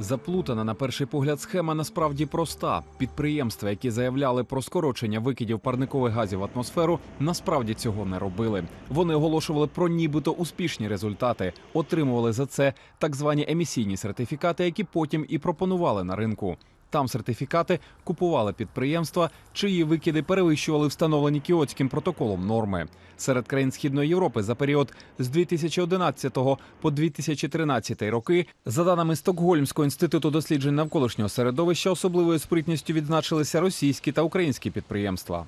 Заплутана на перший погляд схема насправді проста. Підприємства, які заявляли про скорочення викидів парникових газів в атмосферу, насправді цього не робили. Вони оголошували про нібито успішні результати, отримували за це так звані емісійні сертифікати, які потім і пропонували на ринку. Там сертифікати купували підприємства, чиї викиди перевищували встановлені кіотським протоколом норми. Серед країн Східної Європи за період з 2011 по 2013 роки, за даними Стокгольмського інституту досліджень навколишнього середовища, особливою спритністю відзначилися російські та українські підприємства.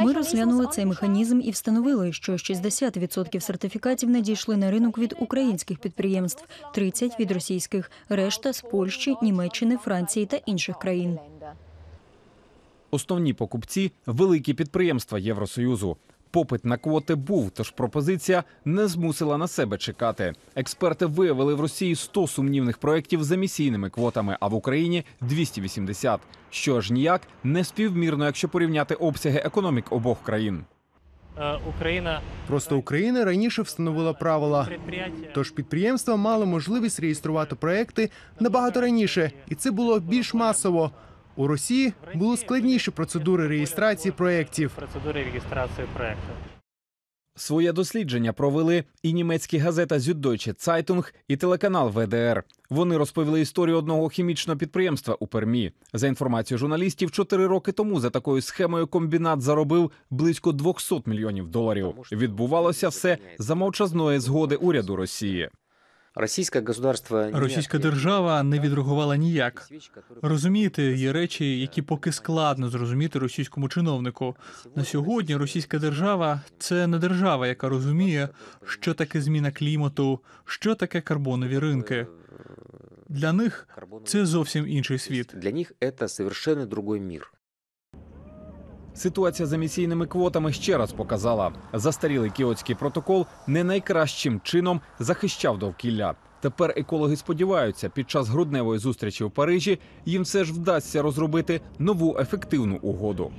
Ми розглянули цей механізм і встановили, що 60% сертифікатів надійшли на ринок від українських підприємств, 30% – від російських, решта з Польщі, Німеччини, Франції та інших країн. Основні покупці великі підприємства Євросоюзу. Попит на квоти був, тож пропозиція не змусила на себе чекати. Експерти виявили в Росії 100 сумнівних проєктів з емісійними квотами, а в Україні 280. Що ж ніяк не співмірно, якщо порівняти обсяги економік обох країн. Е, Україна Просто Україна раніше встановила правила. Тож підприємства мали можливість реєструвати проекти набагато раніше, і це було більш масово. У Росії були складніші процедури реєстрації проєктів. процедури реєстрації проекту. Своє дослідження провели і німецькі газета Süddeutsche Zeitung, і телеканал ВДР. Вони розповіли історію одного хімічного підприємства у Пермі. За інформацією журналістів, чотири роки тому за такою схемою комбінат заробив близько 200 мільйонів доларів. Відбувалося все за мовчазної згоди уряду Росії. Російське государство не Російська ответило. держава не відреагувала ніяк. Вещи, которые- Розумієте, є речі, які поки складно зрозуміти російському чиновнику. На сьогодні російська держава це не держава, яка розуміє, що таке зміна клімату, що таке карбонові ринки. Для них Карбоновые це зовсім інший світ. Для них это совершенно другой мир. Ситуація з емісійними квотами ще раз показала, застарілий кіотський протокол не найкращим чином захищав довкілля. Тепер екологи сподіваються, під час грудневої зустрічі в Парижі їм все ж вдасться розробити нову ефективну угоду.